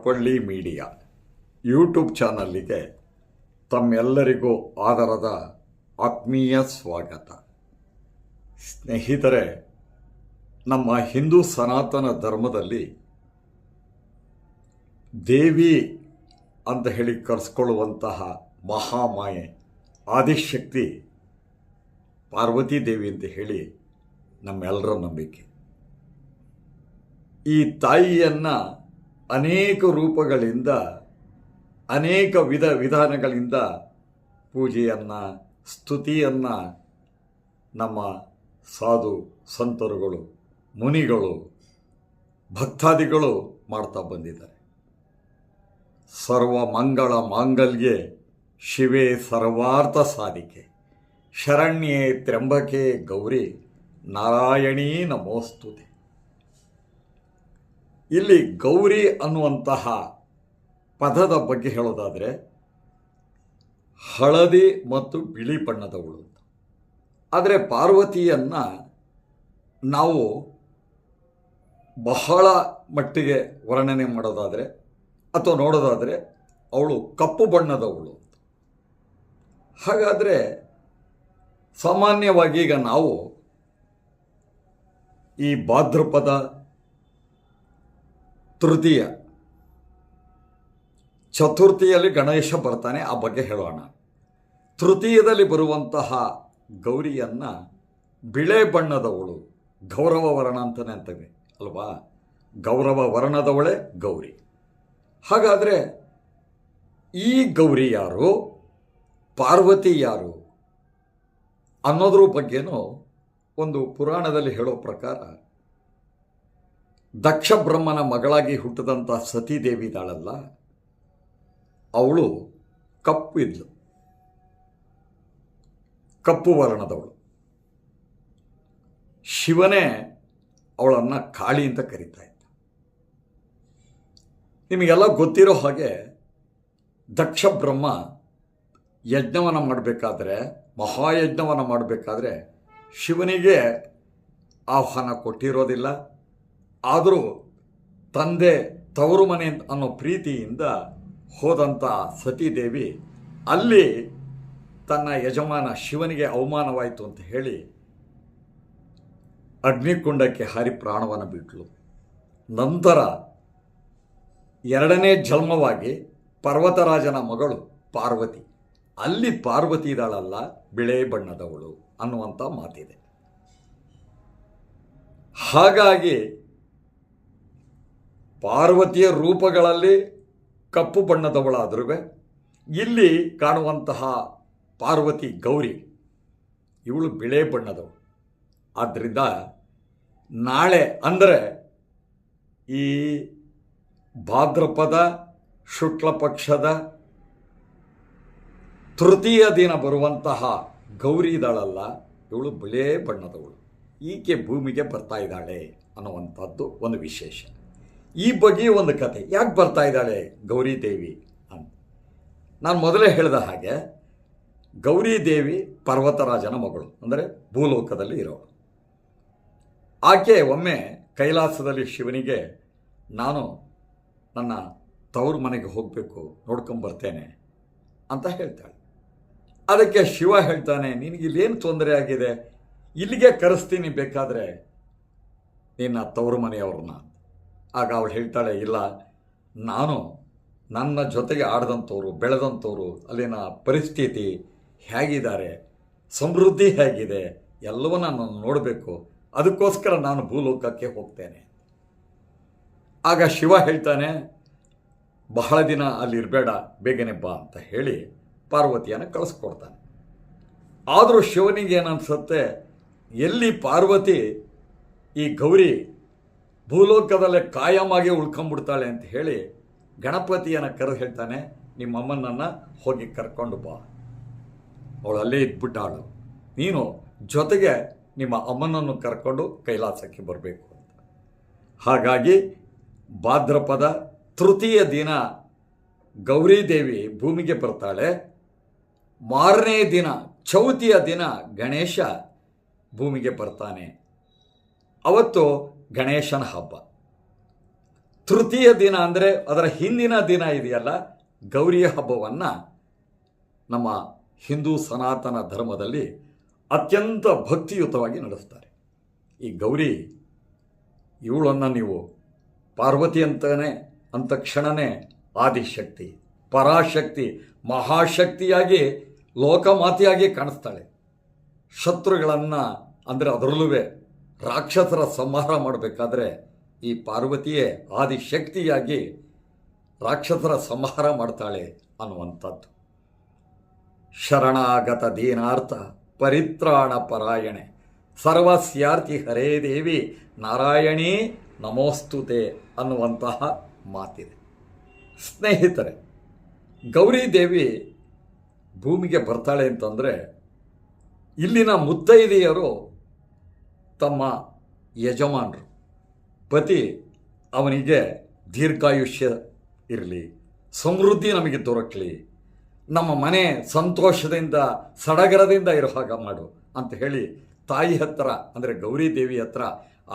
ಕೊಪ್ಪಳ್ಳಿ media YouTube ಚಾನಲ್ಲಿಗೆ ತಮ್ಮೆಲ್ಲರಿಗೂ ಆದರದ ಆತ್ಮೀಯ ಸ್ವಾಗತ. ಸ್ನೇಹಿತರೆ, ನಮ್ಮ ಹಿಂದೂ ಸನಾತನ ಧರ್ಮದಲ್ಲಿ ದೇವಿ ಅಂತ ಹೇಳಿ ಕರೆಸ್ಕೊಳ್ಳುವಂತಹ ಮಹಾಮಾಯೆ, ಆದಿಶಕ್ತಿ ಪಾರ್ವತಿ ದೇವಿ ಅಂತ ಹೇಳಿ ನಮ್ಮೆಲ್ಲರ ನಂಬಿಕೆ. ಈ ತಾಯಿಯನ್ನು ಅನೇಕ ರೂಪಗಳಿಂದ, ಅನೇಕ ವಿಧ, ವಿಧಾನಗಳಿಂದ ಪೂಜೆಯನ್ನು, ಸ್ತುತಿಯನ್ನು ನಮ್ಮ ಸಾಧು ಸಂತರುಗಳು, ಮುನಿಗಳು, ಭಕ್ತಾದಿಗಳು ಮಾಡ್ತಾ ಬಂದಿದ್ದಾರೆ. ಸರ್ವ ಮಂಗಳ ಮಾಂಗಲ್ಯೆ ಶಿವೆ ಸರ್ವಾರ್ಥ ಸಾಧಿಕೆ. ಶರಣ್ಯೆ ತ್ರ್ಯಂಬಕೆ ಗೌರಿ ನಾರಾಯಣೀ ನಮೋಸ್ತುತೆ. ಇಲ್ಲಿ ಗೌರಿ ಅನ್ನುವಂತಹ ಪದದ ಬಗ್ಗೆ ಹೇಳೋದಾದರೆ ಹಳದಿ ಮತ್ತು ಬಿಳಿ ಬಣ್ಣದವಳು ಅಂತ. ಆದರೆ ಪಾರ್ವತಿಯನ್ನು ನಾವು ಬಹಳ ಮಟ್ಟಿಗೆ ವರ್ಣನೆ ಮಾಡೋದಾದರೆ ಅಥವಾ ನೋಡೋದಾದರೆ ಅವಳು ಕಪ್ಪು ಬಣ್ಣದವಳು ಅಂತ. ಹಾಗಾದರೆ ಸಾಮಾನ್ಯವಾಗಿ ಈಗ ನಾವು ಈ ಭಾದ್ರಪದ ತೃತೀಯ. ಚತುರ್ಥಿಯಲ್ಲಿ ಗಣೇಶ ಬರ್ತಾನೆ, ಆ ಬಗ್ಗೆ ಹೇಳೋಣ. ತೃತೀಯದಲ್ಲಿ ಬರುವಂತಹ ಗೌರಿಯನ್ನು ಬಿಳೆ ಬಣ್ಣದವಳು, ಗೌರವ ವರ್ಣ ಅಂತಲೇ ಅಂತವೆ, ಅಲ್ವಾ? ಗೌರವ ವರ್ಣದವಳೆ ಗೌರಿ. ಹಾಗಾದರೆ ಈ ಗೌರಿ ಯಾರು, ಪಾರ್ವತಿ ಯಾರು ಅನ್ನೋದ್ರ ಬಗ್ಗೆನೂ ಒಂದು ಪುರಾಣದಲ್ಲಿ ಹೇಳೋ ಪ್ರಕಾರ ದಕ್ಷ ಬ್ರಹ್ಮನ ಮಗಳಾಗಿ ಹುಟ್ಟಿದಂಥ ಸತೀದೇವಿ ಇದ್ದಾಳಲ್ಲ, ಅವಳು ಕಪ್ಪು ಇದ್ಲು. ಕಪ್ಪು ವರ್ಣದವಳು. ಶಿವನೇ ಅವಳನ್ನು ಕಾಳಿ ಅಂತ ಕರೀತಾ ಇದ್ದ. ನಿಮಗೆಲ್ಲ ಗೊತ್ತಿರೋ ಹಾಗೆ ದಕ್ಷ ಬ್ರಹ್ಮ ಯಜ್ಞವನ್ನು ಮಾಡಬೇಕಾದ್ರೆ, ಮಹಾಯಜ್ಞವನ್ನು ಮಾಡಬೇಕಾದ್ರೆ ಶಿವನಿಗೆ ಆಹ್ವಾನ ಕೊಟ್ಟಿರೋದಿಲ್ಲ ಆದರೂ ತಂದೆ ತವರು ಮನೆ ಅನ್ನೋ ಪ್ರೀತಿಯಿಂದ ಹೋದಂಥ ಸತೀದೇವಿ ಅಲ್ಲಿ ತನ್ನ ಯಜಮಾನ ಶಿವನಿಗೆ ಅವಮಾನವಾಯಿತು ಅಂತ ಹೇಳಿ ಅಗ್ನಿಕುಂಡಕ್ಕೆ ಹಾರಿ ಪ್ರಾಣವನ್ನು ಬಿಟ್ಲು. ನಂತರ ಎರಡನೇ ಜನ್ಮವಾಗಿ ಪರ್ವತರಾಜನ ಮಗಳು ಪಾರ್ವತಿ. ಅಲ್ಲಿ ಪಾರ್ವತಿ ಇದ್ದಾಳಲ್ಲ, ಬಿಳೆ ಬಣ್ಣದವಳು ಅನ್ನುವಂಥ ಮಾತಿದೆ. ಹಾಗಾಗಿ ಪಾರ್ವತಿಯ ರೂಪಗಳಲ್ಲಿ ಕಪ್ಪು ಬಣ್ಣದವಳಾದ್ರೂ ಇಲ್ಲಿ ಕಾಣುವಂತಹ ಪಾರ್ವತಿ ಗೌರಿ, ಇವಳು ಬಿಳೆ ಬಣ್ಣದವಳು. ಆದ್ದರಿಂದ ನಾಳೆ ಅಂದರೆ ಈ ಭಾದ್ರಪದ ಶುಕ್ಲ ಪಕ್ಷದ ತೃತೀಯ ದಿನ ಬರುವಂತಹ ಗೌರಿ ಇದ್ದಾಳಲ್ಲ ಇವಳು ಬಿಳೆ ಬಣ್ಣದವಳು. ಈಕೆ ಭೂಮಿಗೆ ಬರ್ತಾ ಇದ್ದಾಳೆ ಅನ್ನುವಂಥದ್ದು ಒಂದು ವಿಶೇಷ. ಈ ಬಗ್ಗೆ ಒಂದು ಕತೆ. ಯಾಕೆ ಬರ್ತಾ ಇದ್ದಾಳೆ ಗೌರಿ ದೇವಿ ಅಂತ. ನಾನು ಮೊದಲೇ ಹೇಳಿದ ಹಾಗೆ, ಗೌರಿ ದೇವಿ ಪರ್ವತರಾಜನ ಮಗಳು, ಅಂದರೆ ಭೂಲೋಕದಲ್ಲಿ ಇರೋಳು. ಆಕೆ ಒಮ್ಮೆ ಕೈಲಾಸದಲ್ಲಿ ಶಿವನಿಗೆ, ನಾನು ನನ್ನ ತವರು ಮನೆಗೆ ಹೋಗಬೇಕು ನೋಡ್ಕೊಂಬರ್ತೇನೆ ಅಂತ ಹೇಳ್ತಾಳೆ. ಅದಕ್ಕೆ ಶಿವ ಹೇಳ್ತಾನೆ, ನಿನಗೆ ಇಲ್ಲೇನು ತೊಂದರೆ ಆಗಿದೆ? ಇಲ್ಲಿಗೆ ಕರೆಸ್ತೀನಿ ಬೇಕಾದರೆ ನಿನ್ನ ತವರು ಮನೆಯವ್ರನ್ನ ಆಗ ಅವಳು ಹೇಳ್ತಾಳೆ, ಇಲ್ಲ, ನಾನು ನನ್ನ ಜೊತೆಗೆ ಆಡಿದಂಥವ್ರು, ಬೆಳೆದಂಥವ್ರು, ಅಲ್ಲಿನ ಪರಿಸ್ಥಿತಿ ಹೇಗಿದ್ದಾರೆ, ಸಮೃದ್ಧಿ ಹೇಗಿದೆ, ಎಲ್ಲವನ್ನ ನಾನು ನೋಡಬೇಕು, ಅದಕ್ಕೋಸ್ಕರ ನಾನು ಭೂಲೋಕಕ್ಕೆ ಹೋಗ್ತೇನೆ. ಆಗ ಶಿವ ಹೇಳ್ತಾನೆ, ಬಹಳ ದಿನ ಅಲ್ಲಿರಬೇಡ ಬೇಗನೆ ಬಾ ಅಂತ ಹೇಳಿ ಪಾರ್ವತಿಯನ್ನು ಕಳಿಸ್ಕೊಡ್ತಾನೆ. ಆದರೂ ಶಿವನಿಗೆ ಏನನ್ಸುತ್ತೆ ಎಲ್ಲಿ ಪಾರ್ವತಿ ಈ ಗೌರಿ ಭೂಲೋಕದಲ್ಲೇ ಕಾಯಮಾಗಿ ಉಳ್ಕೊಂಬಿಡ್ತಾಳೆ ಅಂತ ಹೇಳಿ ಗಣಪತಿಯನ್ನು ಕರೆದು ಹೇಳ್ತಾನೆ, ನಿಮ್ಮ ಅಮ್ಮನನ್ನು ಹೋಗಿ ಕರ್ಕೊಂಡು ಬಾ. ಅವಳು ಅಲ್ಲೇ ಇದ್ಬಿಟ್ಟಾಳು ನೀನು ಜೊತೆಗೆ ನಿಮ್ಮ ಅಮ್ಮನನ್ನು ಕರ್ಕೊಂಡು ಕೈಲಾಸಕ್ಕೆ ಬರಬೇಕು ಅಂತ. ಹಾಗಾಗಿ ಭಾದ್ರಪದ ತೃತೀಯ ದಿನ ಗೌರಿದೇವಿ ಭೂಮಿಗೆ ಬರ್ತಾಳೆ. ಮಾರನೇ ದಿನ ಚೌತಿಯ ದಿನ ಗಣೇಶ ಭೂಮಿಗೆ ಬರ್ತಾನೆ. ಅವತ್ತು ಗಣೇಶನ ಹಬ್ಬ. ತೃತೀಯ ದಿನ ಅಂದರೆ ಅದರ ಹಿಂದಿನ ದಿನ ಇದೆಯಲ್ಲ, ಗೌರಿಯ ಹಬ್ಬವನ್ನು ನಮ್ಮ ಹಿಂದೂ ಸನಾತನ ಧರ್ಮದಲ್ಲಿ ಅತ್ಯಂತ ಭಕ್ತಿಯುತವಾಗಿ ನಡೆಸ್ತಾರೆ. ಈ ಗೌರಿ ಇವಳನ್ನು ನೀವು ಪಾರ್ವತಿ ಅಂತಾನೆ ಅಂತ ಕ್ಷಣನೇ ಆದಿಶಕ್ತಿ, ಪರಾಶಕ್ತಿ, ಮಹಾಶಕ್ತಿಯಾಗಿ, ಲೋಕಮಾತೆಯಾಗಿ ಕಾಣಿಸ್ತಾಳೆ. ಶತ್ರುಗಳನ್ನು ಅಂದರೆ ಅದರಲ್ಲೂ ರಾಕ್ಷಸರ ಸಂಹಾರ ಮಾಡಬೇಕಾದ್ರೆ ಈ ಪಾರ್ವತಿಯೇ ಆದಿಶಕ್ತಿಯಾಗಿ ರಾಕ್ಷಸರ ಸಂಹಾರ ಮಾಡ್ತಾಳೆ ಅನ್ನುವಂಥದ್ದು. ಶರಣಾಗತ ದೀನಾರ್ಥ ಪರಿತ್ರಾಣ ಪರಾಯಣೆ. ಸರ್ವಸ್ಯಾರ್ಥಿ ಹರೇ ದೇವಿ, ನಾರಾಯಣೀ ನಮೋಸ್ತುತೆ ಅನ್ನುವಂತಹ ಮಾತಿದೆ. ಸ್ನೇಹಿತರೆ, ಗೌರಿ ದೇವಿ ಭೂಮಿಗೆ ಬರ್ತಾಳೆ ಅಂತಂದರೆ ಇಲ್ಲಿನ ಮುತ್ತೈದೆಯರು ತಮ್ಮ ಯಜಮಾನರು. ಪತಿ ಅವನಿಗೆ ದೀರ್ಘಾಯುಷ್ಯ ಇರಲಿ, ಸಮೃದ್ಧಿ ನಮಗೆ ದೊರಕಲಿ, ನಮ್ಮ ಮನೆ ಸಂತೋಷದಿಂದ, ಸಡಗರದಿಂದ ಇರೋ ಹಾಗೆ ಮಾಡು ಅಂತ ಹೇಳಿ ತಾಯಿ ಹತ್ತಿರ ಅಂದರೆ ಗೌರಿ ದೇವಿ ಹತ್ರ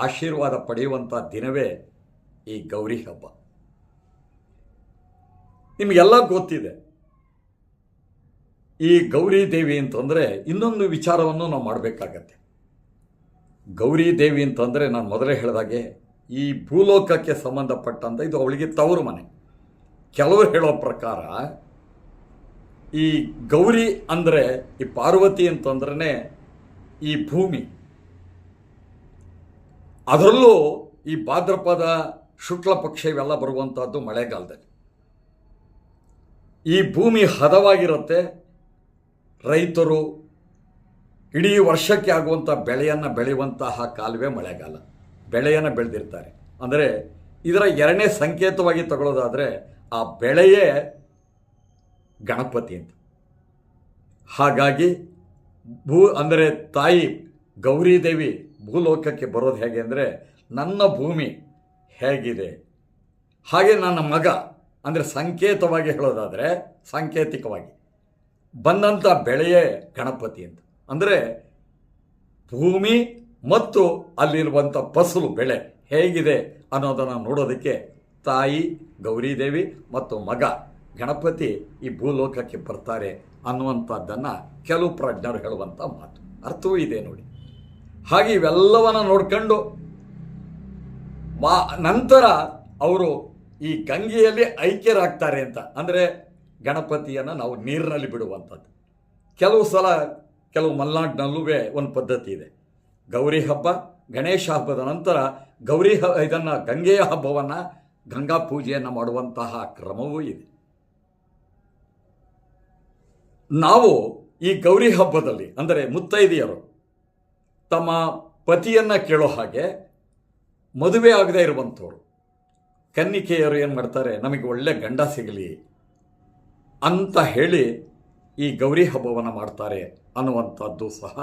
ಆಶೀರ್ವಾದ ಪಡೆಯುವಂಥ ದಿನವೇ ಈ ಗೌರಿ ಹಬ್ಬ. ನಿಮಗೆಲ್ಲ ಗೊತ್ತಿದೆ. ಈ ಗೌರಿ ದೇವಿ ಅಂತಂದರೆ ಇನ್ನೊಂದು ವಿಚಾರವನ್ನು ನಾವು ಮಾಡಬೇಕಾಗತ್ತೆ. ಗೌರಿ ದೇವಿ ಅಂತಂದರೆ ನಾನು ಮೊದಲೇ ಹೇಳಿದಾಗೆ ಈ ಭೂಲೋಕಕ್ಕೆ ಸಂಬಂಧಪಟ್ಟಂಥ ಇದು ಅವಳಿಗೆ ತವರು ಮನೆ. ಕೆಲವರು ಹೇಳೋ ಪ್ರಕಾರ ಈ ಗೌರಿ ಅಂದರೆ ಈ ಪಾರ್ವತಿ ಅಂತಂದ್ರೆ ಈ ಭೂಮಿ. ಅದರಲ್ಲೂ ಈ ಭಾದ್ರಪದ ಶುಕ್ಲ ಪಕ್ಷ ಇವೆಲ್ಲ ಬರುವಂಥದ್ದು ಮಳೆಗಾಲದಲ್ಲಿ. ಈ ಭೂಮಿ ಹದವಾಗಿರುತ್ತೆ ರೈತರು ಇಡೀ ವರ್ಷಕ್ಕೆ ಆಗುವಂಥ ಬೆಳೆಯನ್ನು ಬೆಳೆಯುವಂತಹ ಕಾಲವೇ ಮಳೆಗಾಲ. ಬೆಳೆಯನ್ನು ಬೆಳೆದಿರ್ತಾರೆ. ಅಂದರೆ ಇದರ ಎರಡನೇ ಸಂಕೇತವಾಗಿ ತಗೊಳ್ಳೋದಾದರೆ ಆ ಬೆಳೆಯೇ ಗಣಪತಿ ಅಂತ. ಹಾಗಾಗಿ ಭೂ ಅಂದರೆ ತಾಯಿ ಗೌರಿದೇವಿ ಭೂಲೋಕಕ್ಕೆ ಬರೋದು ಹೇಗೆ ಅಂದರೆ ನನ್ನ ಭೂಮಿ ಹೇಗಿದೆ. ಹಾಗೆ ನನ್ನ ಮಗ ಅಂದರೆ ಸಂಕೇತವಾಗಿ ಹೇಳೋದಾದರೆ ಸಾಂಕೇತಿಕವಾಗಿ ಬಂದಂಥ ಬೆಳೆಯೇ ಗಣಪತಿ ಅಂತ. ಅಂದರೆ ಭೂಮಿ ಮತ್ತು ಅಲ್ಲಿರುವಂಥ ಫಸಲು ಬೆಳೆ ಹೇಗಿದೆ ಅನ್ನೋದನ್ನು ನೋಡೋದಕ್ಕೆ ತಾಯಿ ಗೌರಿದೇವಿ ಮತ್ತು ಮಗ ಗಣಪತಿ ಈ ಭೂಲೋಕಕ್ಕೆ ಬರ್ತಾರೆ ಅನ್ನುವಂಥದ್ದನ್ನು ಕೆಲವು ಪ್ರಜ್ಞರು ಹೇಳುವಂಥ ಮಾತು. ಅರ್ಥವೂ ಇದೆ ನೋಡಿ. ಹಾಗೆ ಇವೆಲ್ಲವನ್ನು ನೋಡ್ಕೊಂಡು ಮಾ ನಂತರ ಅವರು ಈ ಗಂಗೆಯಲ್ಲಿ ಐಕ್ಯರಾಗ್ತಾರೆ ಅಂತ. ಅಂದರೆ ಗಣಪತಿಯನ್ನು ನಾವು ನೀರಿನಲ್ಲಿ ಬಿಡುವಂಥದ್ದು. ಕೆಲವು ಸಲ ಕೆಲವು ಮಲೆನಾಡಿನಲ್ಲೂ ಒಂದು ಪದ್ಧತಿ ಇದೆ. ಗೌರಿ ಹಬ್ಬ, ಗಣೇಶ ಹಬ್ಬದ ನಂತರ ಗೌರಿ ಹ, ಇದನ್ನು ಗಂಗೆಯ ಹಬ್ಬವನ್ನು ಗಂಗಾ ಪೂಜೆಯನ್ನು ಮಾಡುವಂತಹ ಕ್ರಮವೂ ಇದೆ. ನಾವು ಈ ಗೌರಿ ಹಬ್ಬದಲ್ಲಿ, ಅಂದರೆ ಮುತ್ತೈದೆಯರು, ತಮ್ಮ ಪತಿಯನ್ನು ಕೇಳೋ ಹಾಗೆ ಮದುವೆ ಆಗದೆ ಇರುವಂಥವ್ರು, ಕನ್ನಿಕೆಯರು ಏನು ಮಾಡ್ತಾರೆ, ನಮಗೆ ಒಳ್ಳೆ ಗಂಡ ಸಿಗಲಿ ಅಂತ ಹೇಳಿ ಈ ಗೌರಿ ಹಬ್ಬವನ್ನು ಮಾಡ್ತಾರೆ ಅನ್ನುವಂಥದ್ದು ಸಹ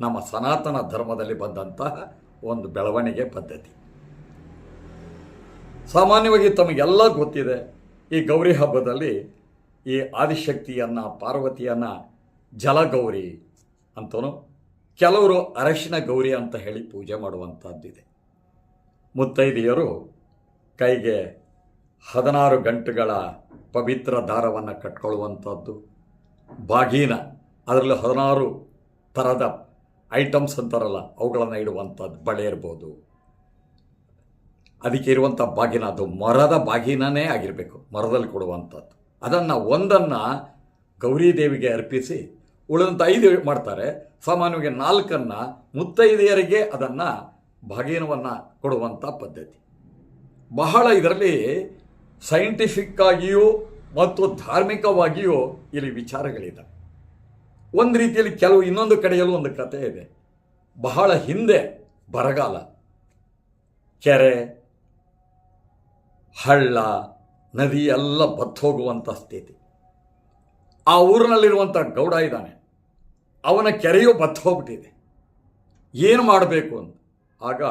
ನಮ್ಮ ಸನಾತನ ಧರ್ಮದಲ್ಲಿ ಬಂದಂತಹ ಒಂದು ಬೆಳವಣಿಗೆ ಪದ್ಧತಿ. ಸಾಮಾನ್ಯವಾಗಿ ತಮಗೆಲ್ಲ ಗೊತ್ತಿದೆ, ಈ ಗೌರಿ ಹಬ್ಬದಲ್ಲಿ ಈ ಆದಿಶಕ್ತಿಯನ್ನು, ಪಾರ್ವತಿಯನ್ನು ಜಲಗೌರಿ ಅಂತನೂ ಕೆಲವರು ಅರಶಿನ ಗೌರಿ ಅಂತ ಹೇಳಿ ಪೂಜೆ ಮಾಡುವಂಥದ್ದಿದೆ ಮುತ್ತೈದೆಯರು ಕೈಗೆ ಹದಿನಾರು ಗಂಟೆಗಳ ಪವಿತ್ರ ದಾರವನ್ನು ಕಟ್ಕೊಳ್ಳುವಂಥದ್ದು ಬಾಗೀನ, ಅದರಲ್ಲಿ ಹದಿನಾರು ಥರದ ಐಟಮ್ಸ್ ಅಂತಾರಲ್ಲ, ಅವುಗಳನ್ನು ಇಡುವಂಥದ್ದು ಬಳೆ ಇರ್ಬೋದು. ಅದಕ್ಕೆ ಇರುವಂಥ ಬಾಗಿನ, ಅದು ಮರದ ಬಾಗಿನನೇ ಆಗಿರಬೇಕು, ಮರದಲ್ಲಿ ಕೊಡುವಂಥದ್ದು. ಅದನ್ನು ಒಂದನ್ನು ಗೌರಿದೇವಿಗೆ ಅರ್ಪಿಸಿ, ಉಳಿದಂಥ ಐದು ಮಾಡ್ತಾರೆ. ಸಾಮಾನ್ಯವಾಗಿ ನಾಲ್ಕನ್ನು ಮುತ್ತೈದೆಯರಿಗೆ ಅದನ್ನು ಬಾಗಿನವನ್ನು ಕೊಡುವಂಥ ಪದ್ಧತಿ. ಬಹಳ ಇದರಲ್ಲಿ ಸೈಂಟಿಫಿಕ್ ಆಗಿಯೂ ಮತ್ತು ಧಾರ್ಮಿಕವಾಗಿಯೂ ಇಲ್ಲಿ ವಿಚಾರಗಳಿದೆ. ಒಂದು ರೀತಿಯಲ್ಲಿ ಕೆಲವು ಇನ್ನೊಂದು ಕಡೆಯಲ್ಲೂ ಒಂದು ಕಥೆ ಇದೆ. ಬಹಳ ಹಿಂದೆ ಬರಗಾಲ. ಕೆರೆ, ಹಳ್ಳ, ನದಿ ಎಲ್ಲ ಬತ್ತೋಗುವಂಥ ಸ್ಥಿತಿ. ಆ ಊರಿನಲ್ಲಿರುವಂಥ ಗೌಡ ಇದ್ದಾನೆ. ಅವನ ಕೆರೆಯೂ ಬತ್ತು ಹೋಗ್ಬಿಟ್ಟಿದೆ. ಏನು ಮಾಡಬೇಕು ಅಂತ. ಆಗ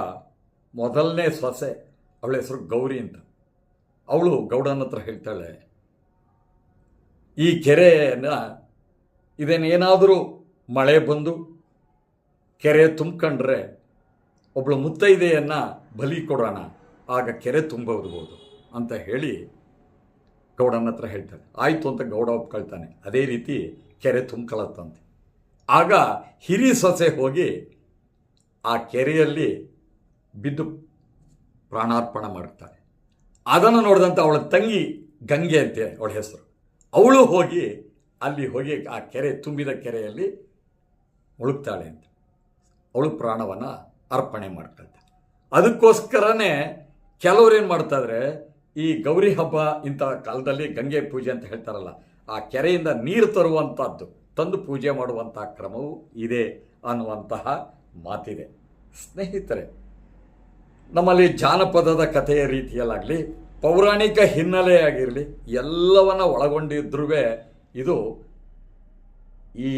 ಮೊದಲನೇ ಸೊಸೆ, ಅವಳ ಹೆಸರು ಗೌರಿ ಅಂತ. ಅವಳು ಗೌಡನ ಹತ್ರ ಹೇಳ್ತಾಳೆ ಈ ಕೆರೆಯನ್ನು ಇದನ್ನೇನಾದರೂ ಮಳೆ ಬಂದು ಕೆರೆ ತುಂಬ್ಕೊಂಡ್ರೆ ಒಬ್ಬಳು ಮುತ್ತೈದೆಯನ್ನು ಬಲಿ ಕೊಡೋಣ, ಆಗ ಕೆರೆ ತುಂಬೋದು ಅಂತ ಹೇಳಿ ಗೌಡನ ಹತ್ರ ಹೇಳ್ತಾರೆ ಆಯಿತು ಅಂತ ಗೌಡ ಒಪ್ಕೊಳ್ತಾನೆ. ಅದೇ ರೀತಿ ಕೆರೆ ತುಂಬ್ಕೊಳತ್ತಂತೆ. ಆಗ ಹಿರಿ ಸೊಸೆ ಹೋಗಿ ಆ ಕೆರೆಯಲ್ಲಿ ಬಿದ್ದು ಪ್ರಾಣಾರ್ಪಣೆ ಮಾಡ್ತಾಳೆ ಅದನ್ನು ನೋಡಿದಂಥ ಅವಳ ತಂಗಿ ಗಂಗೆ ಅಂತೆ ಅವಳ ಹೆಸರು. ಅವಳು ಹೋಗಿ ಅಲ್ಲಿ ಹೋಗಿ ಆ ಕೆರೆ ತುಂಬಿದ ಕೆರೆಯಲ್ಲಿ ಮುಳುಗ್ತಾಳೆ ಅಂತ. ಅವಳು ಪ್ರಾಣವನ್ನು ಅರ್ಪಣೆ ಮಾಡ್ತಾಳೆ ಅದಕ್ಕೋಸ್ಕರನೇ ಕೆಲವ್ರು ಏನು ಮಾಡ್ತಾಯಿದ್ರೆ ಈ ಗೌರಿ ಹಬ್ಬ ಇಂಥ ಕಾಲದಲ್ಲಿ ಗಂಗೆ ಪೂಜೆ ಅಂತ ಹೇಳ್ತಾರಲ್ಲ, ಆ ಕೆರೆಯಿಂದ ನೀರು ತರುವಂಥದ್ದು ತಂದು ಪೂಜೆ ಮಾಡುವಂತಹ ಕ್ರಮವೂ ಇದೆ ಅನ್ನುವಂತಹ ಮಾತಿದೆ. ಸ್ನೇಹಿತರೆ, ನಮ್ಮಲ್ಲಿ ಜಾನಪದದ ಕಥೆಯ ರೀತಿಯಲ್ಲಾಗಲಿ ಪೌರಾಣಿಕ ಹಿನ್ನೆಲೆಯಾಗಿರಲಿ, ಎಲ್ಲವನ್ನ ಒಳಗೊಂಡಿದ್ರೂ ಇದು ಈ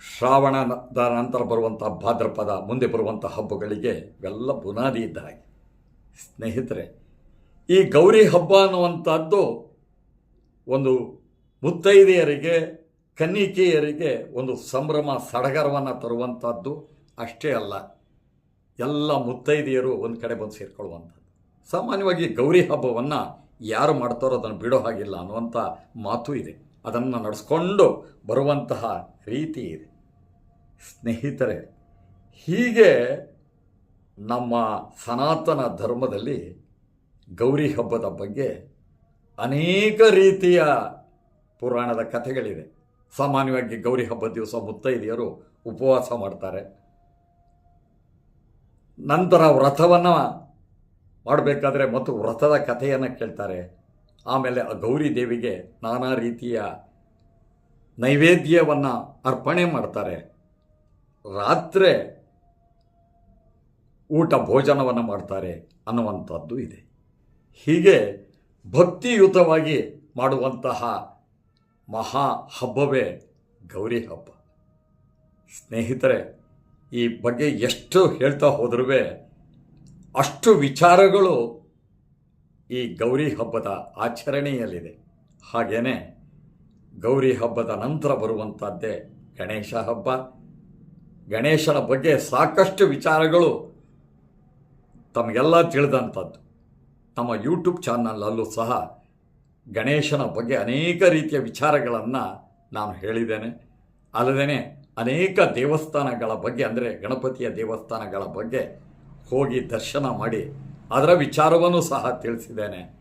ಶ್ರಾವಣದ ನಂತರ ಬರುವಂಥ ಭಾದ್ರಪದ, ಮುಂದೆ ಬರುವಂಥ ಹಬ್ಬಗಳಿಗೆ ಇವೆಲ್ಲ ಬುನಾದಿ ಇದ್ದ ಹಾಗೆ ಸ್ನೇಹಿತರೆ, ಈ ಗೌರಿ ಹಬ್ಬ ಅನ್ನುವಂಥದ್ದು ಒಂದು ಮುತ್ತೈದೆಯರಿಗೆ, ಕನ್ನಿಕೆಯರಿಗೆ ಒಂದು ಸಂಭ್ರಮ, ಸಡಗರವನ್ನು ತರುವಂಥದ್ದು ಅಷ್ಟೇ ಅಲ್ಲ. ಎಲ್ಲ ಮುತ್ತೈದೆಯರು ಒಂದು ಕಡೆ ಬಂದು ಸೇರ್ಕೊಳ್ಳುವಂಥದ್ದು. ಸಾಮಾನ್ಯವಾಗಿ ಗೌರಿ ಹಬ್ಬವನ್ನು ಯಾರು ಮಾಡ್ತಾರೋ ಅದನ್ನು ಬಿಡೋ ಹಾಗಿಲ್ಲ ಅನ್ನುವಂಥ ಮಾತು ಇದೆ. ಅದನ್ನು ನಡೆಸ್ಕೊಂಡು ಬರುವಂತಹ ರೀತಿ ಇದೆ. ಸ್ನೇಹಿತರೆ, ಹೀಗೆ ನಮ್ಮ ಸನಾತನ ಧರ್ಮದಲ್ಲಿ ಗೌರಿ ಹಬ್ಬದ ಬಗ್ಗೆ ಅನೇಕ ರೀತಿಯ ಪುರಾಣದ ಕಥೆಗಳಿವೆ. ಸಾಮಾನ್ಯವಾಗಿ ಗೌರಿ ಹಬ್ಬದ ದಿವಸ ಮುತ್ತೈದೆಯರು ಉಪವಾಸ ಮಾಡ್ತಾರೆ. ನಂತರ ವ್ರತವನ್ನು ಮಾಡಬೇಕಾದ್ರೆ ಮತ್ತು ವ್ರತದ ಕಥೆಯನ್ನು ಕೇಳ್ತಾರೆ. ಆಮೇಲೆ ಆ ಗೌರಿ ದೇವಿಗೆ ನಾನಾ ರೀತಿಯ ನೈವೇದ್ಯವನ್ನು ಅರ್ಪಣೆ ಮಾಡ್ತಾರೆ. ರಾತ್ರಿ ಊಟ ಭೋಜನವನ್ನು ಮಾಡ್ತಾರೆ ಅನ್ನುವಂಥದ್ದು ಇದೆ. ಹೀಗೆ ಭಕ್ತಿಯುತವಾಗಿ ಮಾಡುವಂತಹ ಮಹಾ ಹಬ್ಬವೇ ಗೌರಿ ಹಬ್ಬ. ಸ್ನೇಹಿತರೆ, ಈ ಬಗ್ಗೆ ಎಷ್ಟು ಹೇಳ್ತಾ ಹೋದ್ರೂ ಅಷ್ಟು ವಿಚಾರಗಳು ಈ ಗೌರಿ ಹಬ್ಬದ ಆಚರಣೆಯಲ್ಲಿದೆ. ಹಾಗೆಯೇ ಗೌರಿ ಹಬ್ಬದ ನಂತರ ಬರುವಂಥದ್ದೇ ಗಣೇಶ ಹಬ್ಬ. ಗಣೇಶನ ಬಗ್ಗೆ ಸಾಕಷ್ಟು ವಿಚಾರಗಳು ತಮಗೆಲ್ಲ ತಿಳಿದಂಥದ್ದು. ನಮ್ಮ ಯೂಟ್ಯೂಬ್ ಚಾನಲಲ್ಲೂ ಸಹ ಗಣೇಶನ ಬಗ್ಗೆ ಅನೇಕ ರೀತಿಯ ವಿಚಾರಗಳನ್ನು ನಾನು ಹೇಳಿದ್ದೇನೆ. ಅಲ್ಲದೇ ಅನೇಕ ದೇವಸ್ಥಾನಗಳ ಬಗ್ಗೆ, ಅಂದರೆ ಗಣಪತಿಯ ದೇವಸ್ಥಾನಗಳ ಬಗ್ಗೆ ಹೋಗಿ ದರ್ಶನ ಮಾಡಿ ಅದರ ವಿಚಾರವನ್ನು ಸಹ ತಿಳಿಸಿದ್ದೇನೆ.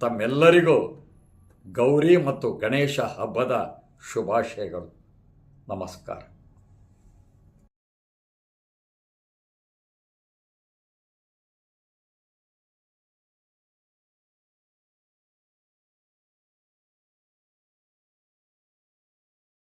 ತಮ್ಮೆಲ್ಲರಿಗೂ ಗೌರಿ ಮತ್ತು ಗಣೇಶ ಹಬ್ಬದ ಶುಭಾಶಯಗಳು. ನಮಸ್ಕಾರ.